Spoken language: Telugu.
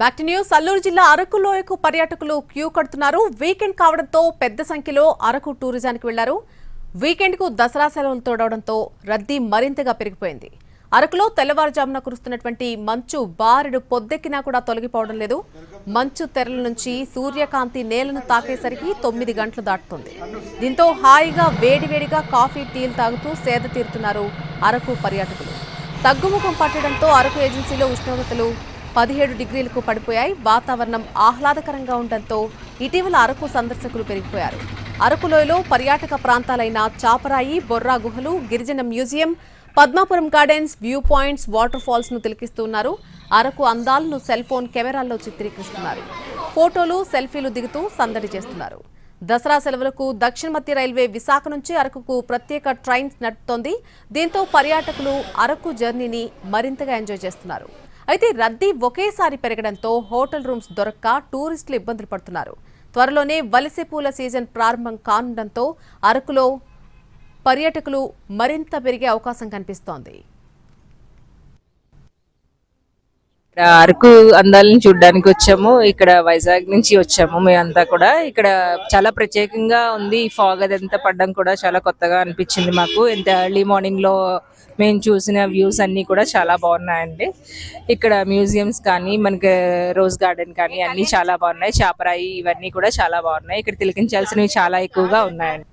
బ్యాక్ టు న్యూస్ అల్లూరు జిల్లా అరకు లోయకు పర్యాటకులు క్యూ కడుతున్నారు. వీకెండ్ కావడంతో పెద్ద సంఖ్యలో అరకు టూరిజానికి వెళ్ళారు. వీకెండ్కు దసరా సెలవులు తోడవడంతో రద్దీ మరింతగా పెరిగిపోయింది. అరకులో తెల్లవారుజామున కురుస్తున్నటువంటి మంచు బారెడు పొద్దెక్కినా కూడా తొలగిపోవడం లేదు. మంచు తెరల నుంచి సూర్యకాంతి నేలను తాకేసరికి తొమ్మిది గంటలు దాటుతుంది. దీంతో హాయిగా వేడివేడిగా కాఫీ టీలు తాగుతూ సేద తీరుతున్నారు అరకు పర్యాటకులు. తగ్గుముఖం పట్టడంతో అరకు ఏజెన్సీలో ఉష్ణోగ్రతలు పదిహేడు డిగ్రీలకు పడిపోయాయి. వాతావరణం ఆహ్లాదకరంగా ఉండటంతో ఇటీవల అరకు సందర్శకులు పెరిగిపోయారు. అరకులోయలో పర్యాటక ప్రాంతాలైన చాపరాయి బొర్రా గుహలు గిరిజన museum Padmapuram gardens view points water ఫాల్స్ను తిలకిస్తున్నారు అరకు అందాలను సెల్ ఫోన్ కెమెరాల్లో చిత్రీకరిస్తున్నారు. ఫోటోలు సెల్ఫీలు దిగుతూ సందడి చేస్తున్నారు. దసరా సెలవులకు దక్షిణ మధ్య రైల్వే విశాఖ నుంచి అరకుకు ప్రత్యేక ట్రైన్స్ నడుపుతోంది. దీంతో పర్యాటకులు అరకు జర్నీని మరింతగా ఎంజాయ్ చేస్తున్నారు. అయితే రద్దీ ఒకేసారి పెరగడంతో హోటల్ రూమ్స్ దొరక్క టూరిస్టులు ఇబ్బందులు పడుతున్నారు. త్వరలోనే వలసె పూల సీజన్ ప్రారంభం కానుండటంతో అరకులో పర్యాటకులు మరింత పెరిగే అవకాశం కనిపిస్తోంది. ఇక్కడ అరకు అందాలను చూడడానికి వచ్చాము. ఇక్కడ వైజాగ్ నుంచి వచ్చాము మేమంతా కూడా. ఇక్కడ చాలా ప్రత్యేకంగా ఉంది ఈ ఫాగ్ అదంతా పడడం కూడా చాలా కొత్తగా అనిపించింది మాకు. ఎంత ఎర్లీ మార్నింగ్లో మేము చూసిన వ్యూస్ అన్ని కూడా చాలా బాగున్నాయండి. ఇక్కడ మ్యూజియంస్ కానీ మనకి రోజ్ గార్డెన్ కానీ అన్ని చాలా బాగున్నాయి. చాపరాయి ఇవన్నీ కూడా చాలా బాగున్నాయి. ఇక్కడ తిలకించాల్సినవి చాలా ఎక్కువగా ఉన్నాయండి.